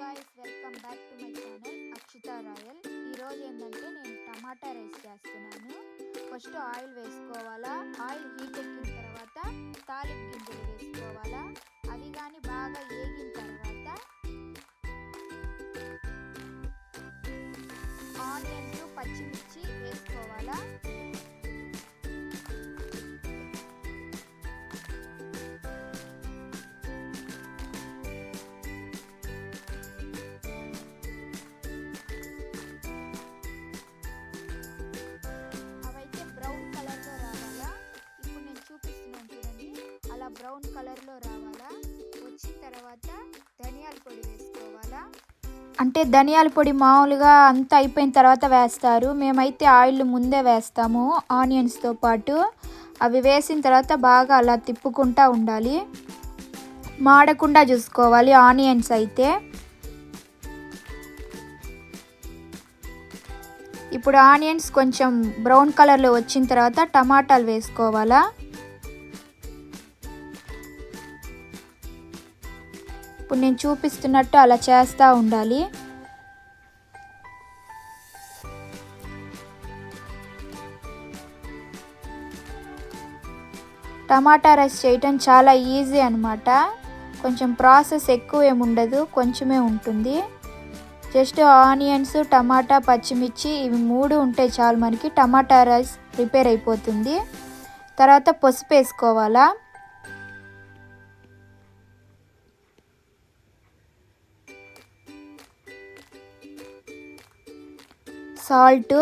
Guys welcome back to my channel Akshitha Royal ఈరోజు ఏంటంటే నేను టమాటా రైస్ చేస్తున్నాను. ఫస్ట్ ఆయిల్ వేసుకోవాలా? ఆయిల్ హీట్ ఎక్కిన అలా బ్రౌన్ కలర్లో రావాలా? వచ్చిన తర్వాత ధనియాల పొడి వేసుకోవాలా? అంటే ధనియాల పొడి మామూలుగా అంతా అయిపోయిన తర్వాత వేస్తారు. మేమైతే ఆయిల్ ముందే వేస్తాము ఆనియన్స్తో పాటు. అవి వేసిన తర్వాత బాగా అలా తిప్పుకుంటా ఉండాలి. మాడకుండా చూసుకోవాలి ఆనియన్స్ అయితే. ఇప్పుడు ఆనియన్స్ కొంచెం బ్రౌన్ కలర్లో వచ్చిన తర్వాత టమాటాలు వేసుకోవాలా? ఇప్పుడు నేను చూపిస్తున్నట్టు అలా చేస్తూ ఉండాలి. టమాటా రైస్ చేయటం చాలా ఈజీ అనమాట కొంచెం ప్రాసెస్ ఎక్కువ ఏముండదు కొంచెమే ఉంటుంది. జస్ట్ ఆనియన్స్ టమాటా పచ్చిమిర్చి ఇవి మూడు ఉంటే చాలు మనకి టమాటా రైస్ ప్రిపేర్ అయిపోతుంది. తర్వాత పసుపు వేసుకోవాలా. సాల్ట్.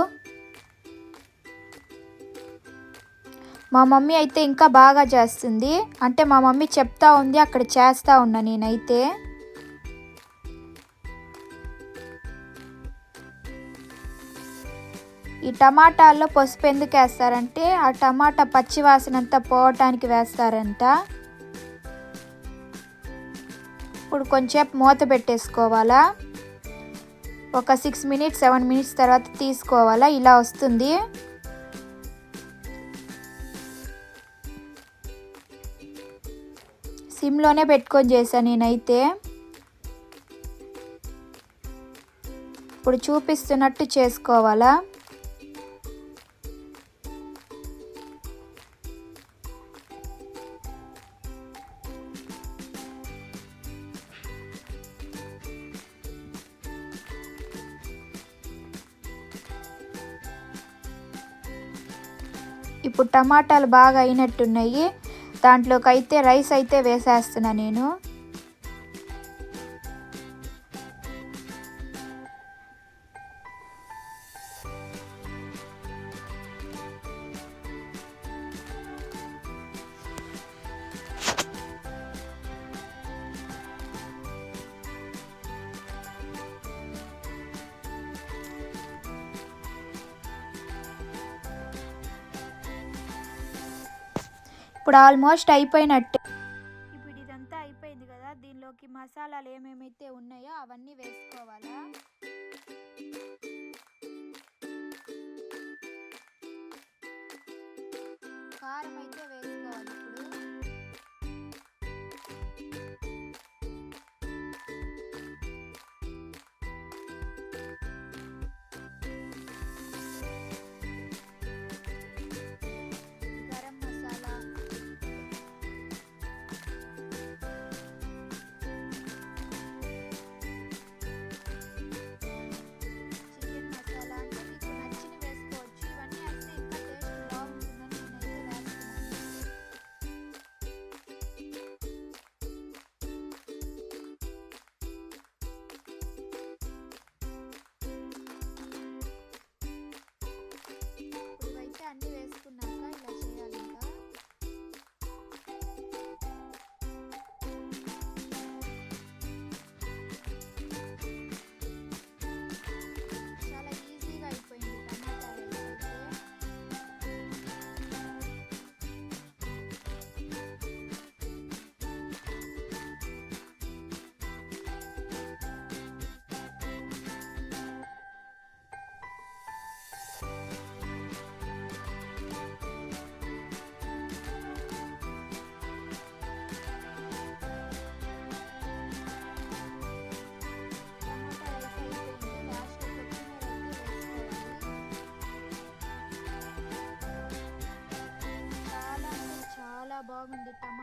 మా మమ్మీ అయితే ఇంకా బాగా చేస్తుంది. అంటే మా మమ్మీ చెప్తా ఉంది అక్కడ చేస్తా ఉన్నా నేనైతే. ఈ టమాటాల్లో పసుపు ఎందుకు వేస్తారంటే ఆ టమాటా పచ్చి అంతా పోవటానికి వేస్తారంట. ఇప్పుడు కొంచెంసేపు మూత పెట్టేసుకోవాలా? ఒక సిక్స్ మినిట్స్ సెవెన్ మినిట్స్ తర్వాత తీసుకోవాలా? ఇలా వస్తుంది. సిమ్లోనే పెట్టుకొని చేశాను నేనైతే. ఇప్పుడు చూపిస్తున్నట్టు చేసుకోవాలా? ఇప్పుడు టమాటాలు బాగా అయినట్టున్నాయి. దాంట్లోకి అయితే రైస్ అయితే వేసేస్తున్నా నేను. ఇప్పుడు ఆల్మోస్ట్ అయిపోయినట్టే. ఇప్పుడు ఇదంతా అయిపోయింది కదా దీనిలోకి మసాలాలు ఏమేమైతే ఉన్నాయో అవన్నీ వేసుకోవాలా? బాగుంది టమాటా రైస్ అయితే